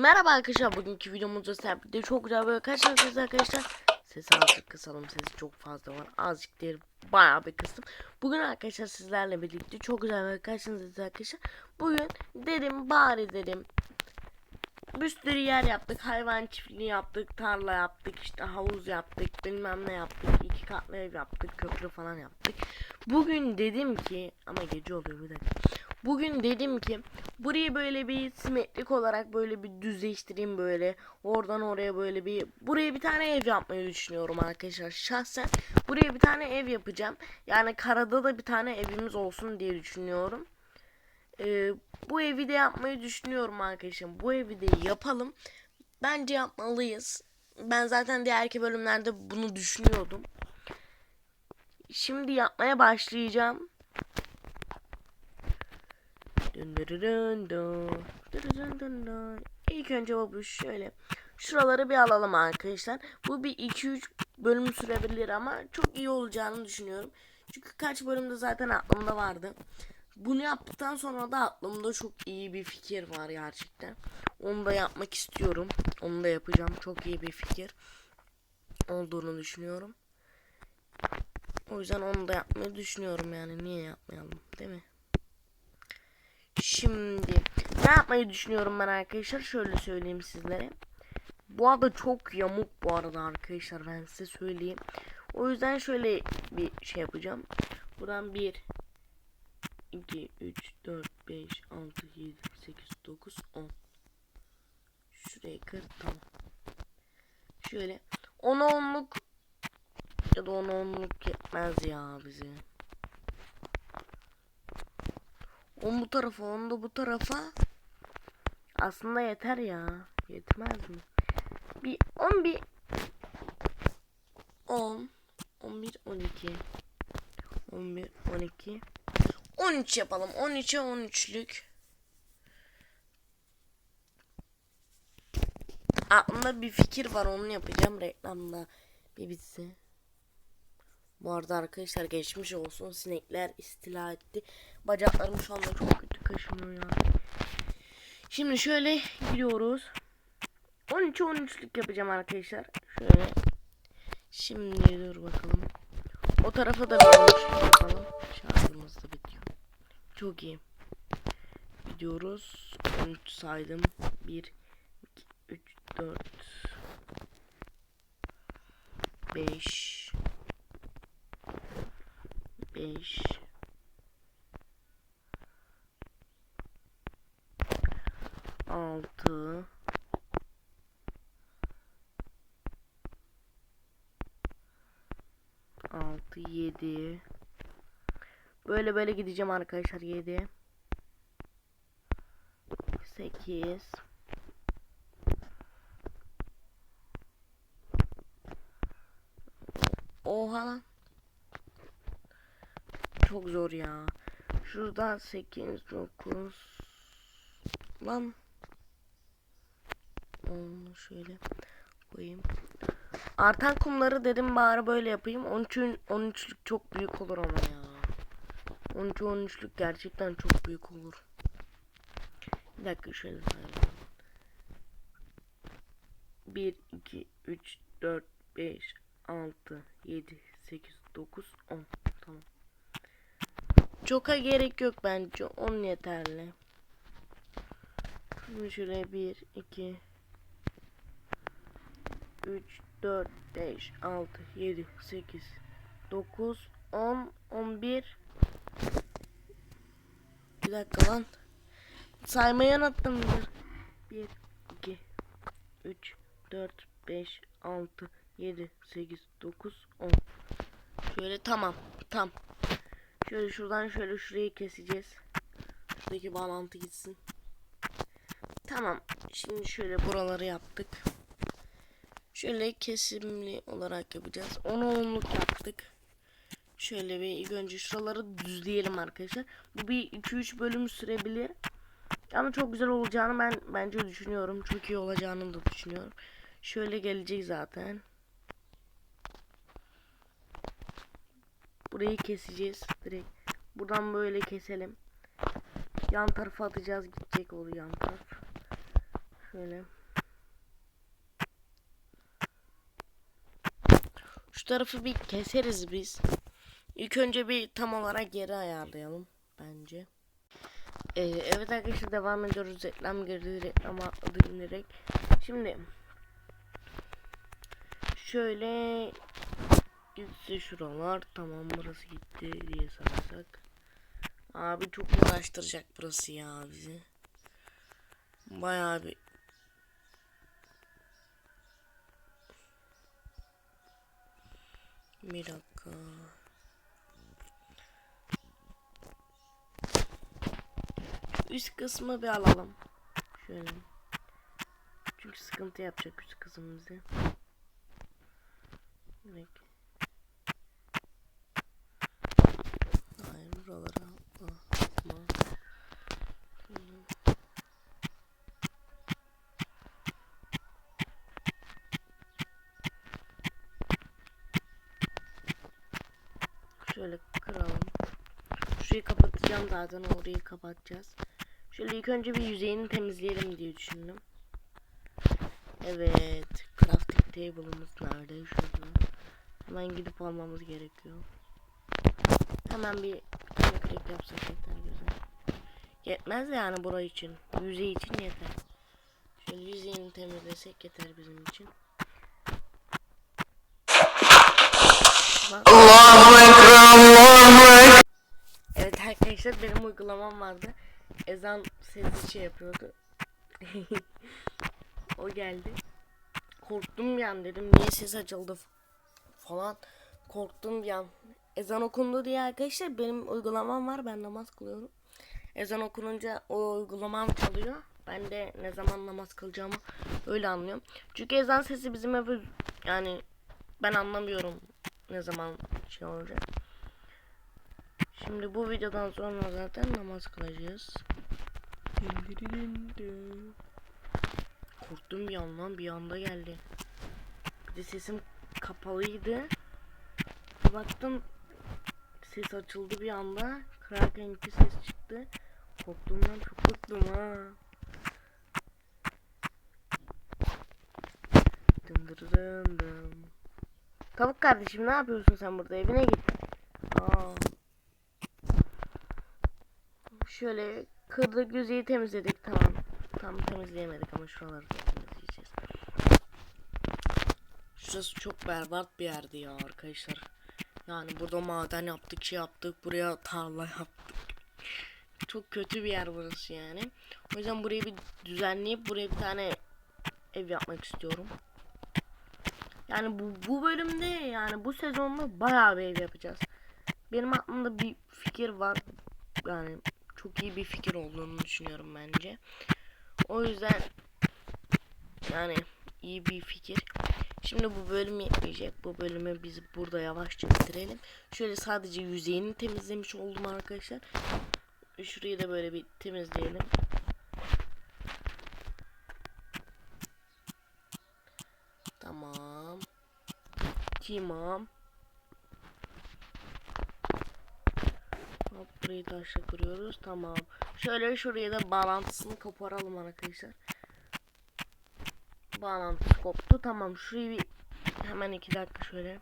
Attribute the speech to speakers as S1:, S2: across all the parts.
S1: Merhaba arkadaşlar bugünkü videomuzda sizlerle çok güzel böyle karşınızdayız arkadaşlar. Sesi azıcık kısalım sesi çok fazla var azıcık değil bayağı bir kıstım. Bugün arkadaşlar sizlerle birlikte çok güzel böyle karşınızdayız arkadaşlar. Bugün dedim bari dedim bir sürü yer yaptık hayvan çiftliği yaptık tarla yaptık işte havuz yaptık bilmem ne yaptık iki katlı ev yaptık köprü falan yaptık. Bugün dedim ki ama gece oluyor bir dakika. Bugün dedim ki burayı böyle bir simetrik olarak böyle bir düzleştireyim böyle. Oradan oraya böyle bir buraya bir tane ev yapmayı düşünüyorum arkadaşlar. Şahsen buraya bir tane ev yapacağım. Yani karada da bir tane evimiz olsun diye düşünüyorum. Ee, bu evi de yapmayı düşünüyorum arkadaşım. Bu evi de yapalım. Bence yapmalıyız. Ben zaten diğerki bölümlerde bunu düşünüyordum. Şimdi yapmaya başlayacağım. İlk önce bu şöyle. Şuraları bir alalım arkadaşlar. Bu bir 2-3 bölüm sürebilir ama çok iyi olacağını düşünüyorum. Çünkü kaç bölümde zaten aklımda vardı. Bunu yaptıktan sonra da aklımda çok iyi bir fikir var gerçekten. Onu da yapmak istiyorum. Onu da yapacağım. Çok iyi bir fikir olduğunu düşünüyorum. O yüzden onu da yapmayı düşünüyorum yani. Niye yapmayalım değil mi? Şimdi ne yapmayı düşünüyorum ben arkadaşlar? Şöyle söyleyeyim sizlere. Bu arada çok yamuk bu arada arkadaşlar ben size söyleyeyim. O yüzden şöyle bir şey yapacağım. Buradan 1 2 3 4 5 6 7 8 9 10 Şurayı kır tamam. Şöyle 10 onluk ya da 10 onluk yetmez ya bize. On bu tarafa, on da bu tarafa. Aslında yeter ya. Yetmez mi? Bir 10 bir 10 11 12 11 12 13 yapalım. 13'e 13'lük. Aklımda bir fikir var onu yapacağım reklamda bir bitse. Bu arada arkadaşlar geçmiş olsun sinekler istila etti. Bacaklarım şu anda çok kötü kaşınıyor ya. Şimdi şöyle gidiyoruz. 13 13'lük yapacağım arkadaşlar. Şöyle. Şimdi dur bakalım. O tarafa da bir 13'lük yapalım. Şarjımız da bitiyor. Çok iyi. Gidiyoruz. 13 saydım. 1 2 3 4 5 5 6 6 7 Böyle böyle gideceğim arkadaşlar 7 8 Oha lan çok zor ya. Şurada 8 9 lan onu şöyle koyayım. Artan kumları dedim bari böyle yapayım. 13'ün 13'lük çok büyük olur ama ya. 13 13'lük gerçekten çok büyük olur. Bir dakika şöyle sayalım. 1 2 3 4 5 6 7 8 9 10 tamam. Çoka gerek yok bence. 10 yeterli. Şimdi şuraya 1, 2, 3, 4, 5, 6, 7, 8, 9, 10, 11. Bir dakika lan. Saymayı unuttum. 1, 2, 3, 4, 5, 6, 7, 8, 9, 10. Şöyle tamam. Tam. Şöyle şuradan şöyle şurayı keseceğiz. Şuradaki bağlantı gitsin. Tamam. Şimdi şöyle buraları yaptık. Şöyle kesimli olarak yapacağız. Onu onluk yaptık. Şöyle bir ilk önce şuraları düzleyelim arkadaşlar. Bu bir 2-3 bölüm sürebilir. Ama çok güzel olacağını ben bence düşünüyorum. Çok iyi olacağını da düşünüyorum. Şöyle gelecek zaten. Burayı keseceğiz direkt. Buradan böyle keselim. Yan tarafa atacağız gidecek olur yan taraf. Şöyle. Şu tarafı bir keseriz biz. İlk önce bir tam olarak geri ayarlayalım bence. Ee, evet arkadaşlar devam ediyoruz. Reklam girdi. Reklam atladı. Şimdi şöyle gitse şuralar tamam burası gitti diye sararsak. Abi çok uğraştıracak burası ya bizi. Bayağı bir Bir dakika. Üst kısmı bir alalım. Şöyle. Çünkü sıkıntı yapacak üst kısmımızı. Direkt. Hayır buralara atma. Şöyle. Şöyle kıralım. Şurayı kapatacağım zaten orayı kapatacağız. Şöyle ilk önce bir yüzeyini temizleyelim diye düşündüm. Evet. Crafting table'ımız nerede? Şurada. Hemen gidip almamız gerekiyor. Hemen bir, bir tane crack yapsak yeter güzel. Yetmez yani burayı için. Yüzey için yeter. Şöyle yüzeyini temizlesek yeter bizim için. Bak. Evet arkadaşlar benim uygulamam vardı. Ezan sesi şey yapıyordu. o geldi. Korktum bir an dedim niye ses açıldı falan. Korktum bir an. Ezan okundu diye arkadaşlar benim uygulamam var ben namaz kılıyorum. Ezan okununca o uygulamam çalıyor. Ben de ne zaman namaz kılacağımı öyle anlıyorum. Çünkü ezan sesi bizim eve yani ben anlamıyorum ne zaman şey olacak. Şimdi bu videodan sonra zaten namaz kılacağız. Korktum bir yandan bir anda geldi. Bir de sesim kapalıydı. Baktım ses açıldı bir anda. Kırarken iki ses çıktı. Korktuğumdan çok korktum ha. Tavuk kardeşim ne yapıyorsun sen burada evine git. Şöyle kırdık yüzeyi temizledik tamam. Tam temizleyemedik ama şuraları da temizleyeceğiz. Şurası çok berbat bir yerdi ya arkadaşlar. Yani burada maden yaptık şey yaptık buraya tarla yaptık. Çok kötü bir yer burası yani. O yüzden burayı bir düzenleyip buraya bir tane ev yapmak istiyorum. Yani bu, bu bölümde yani bu sezonda bayağı bir ev yapacağız. Benim aklımda bir fikir var. Yani çok iyi bir fikir olduğunu düşünüyorum bence. O yüzden yani iyi bir fikir. Şimdi bu bölüm yetmeyecek. Bu bölümü biz burada yavaşça bitirelim. Şöyle sadece yüzeyini temizlemiş oldum arkadaşlar. Şurayı da böyle bir temizleyelim. Tamam. Tamam. Hop burayı taşla kırıyoruz. Tamam. Şöyle şuraya da bağlantısını koparalım arkadaşlar. Bağlantısı koptu. Tamam. Şurayı bir hemen iki dakika şöyle.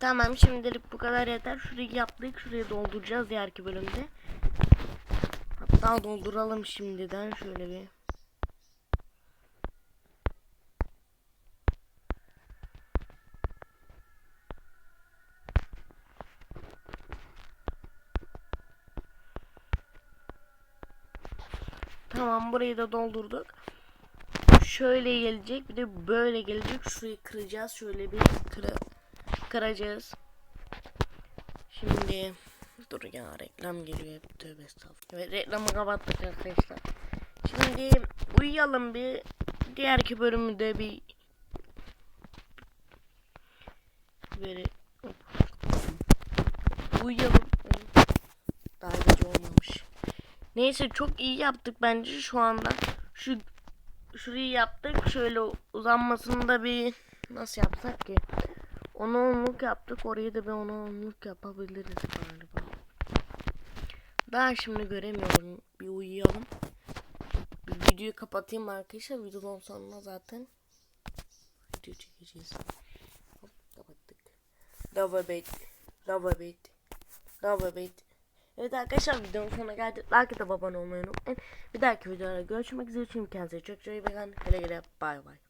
S1: Tamam şimdilik bu kadar yeter. Şurayı yaptık. Şurayı dolduracağız diğerki bölümde. Hatta dolduralım şimdiden şöyle bir. Tamam burayı da doldurduk. Şöyle gelecek bir de böyle gelecek. Şurayı kıracağız. Şöyle bir kıra, kıracağız. Şimdi dur ya reklam geliyor hep tövbe estağfurullah. Evet reklamı kapattık arkadaşlar. Şimdi uyuyalım bir. Diğerki bölümü de bir böyle uyuyalım. Daha gece olmamış. Neyse çok iyi yaptık bence şu anda. Şu şurayı yaptık. Şöyle uzanmasını da bir nasıl yapsak ki? Onu onluk yaptık. Orayı da bir onu onluk yapabiliriz galiba. Ben şimdi göremiyorum. Bir uyuyalım. Bir videoyu kapatayım arkadaşlar. Videonun sonuna zaten video çekeceğiz. Hop, kapattık. Lava bait. Lava bait. Lava bait. Evet arkadaşlar videonun sonuna geldik. Like da abone olmayı unutmayın. Bir dahaki videoda görüşmek üzere. Çünkü kendinize çok çok iyi bakın. Güle güle. Bay bay.